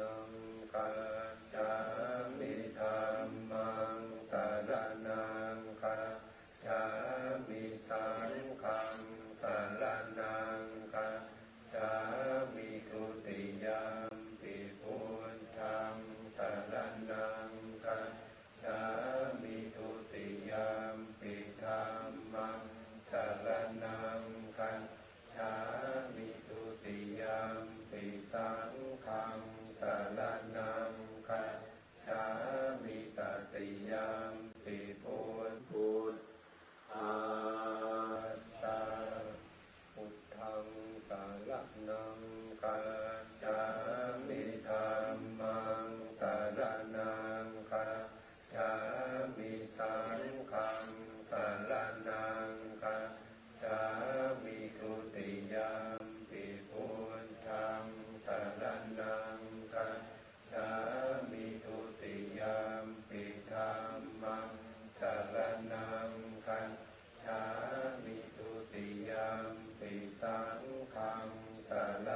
นังกัจจามิธัมมังสารนังกัจจามิสังฆังสารนังกัจจามิทุติยามปิพุทธังสารนังกัจจามิทุติยามปิธรรมังสารนัง ยามปิพุทพุทธอาสะพุทธังกาลนังกัจจา รนังกัจฉามิตุติยามปิสังฆังสาร